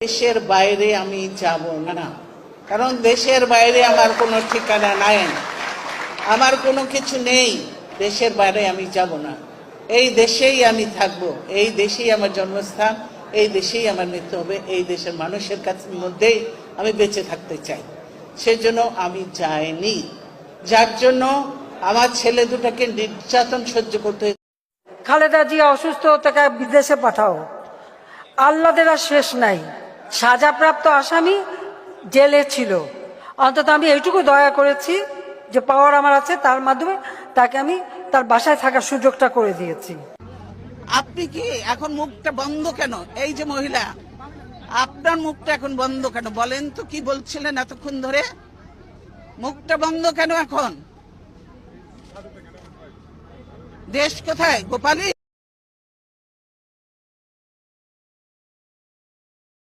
দেশের বাইরে আমি যাব না কারণ দেশের বাইরে আমার কোনো ঠিকানা নাই। আমার কোনো কিছু নেই। দেশের বাইরে আমি যাব না। এই দেশেই আমি থাকব। এই দেশেই আমার জন্মস্থান। এই দেশেই আমার মৃত্যু হবে। এই দেশের মানুষের কাছে মধ্যেই আমি বেঁচে থাকতে চাই। সেজন্য আমি যাইনি। যার জন্য আমার ছেলে দুটাকে নির্যাতন সহ্য করতে খালেদা জিয়া অসুস্থ, তাকে বিদেশে পাঠাও। আল্লাদের আর শেষ নাই। সাজাপ্রাপ্ত আসামি জেলে ছিল। অন্তত আমি এইটুকু দয়া করেছি যে পাওয়ার আমার আছে তার মাধ্যমে তাকে আমি তার বাসায় থাকার সুযোগটা করে দিয়েছি। আপনি কি এখন মুখটা বন্ধ কেন? এই যে মহিলা, আপনার মুখটা এখন বন্ধ কেন? বলেন তো কি বলছিলেন এতক্ষণ ধরে? মুখটা বন্ধ কেন এখন? দেশ কোথায়? গোপালী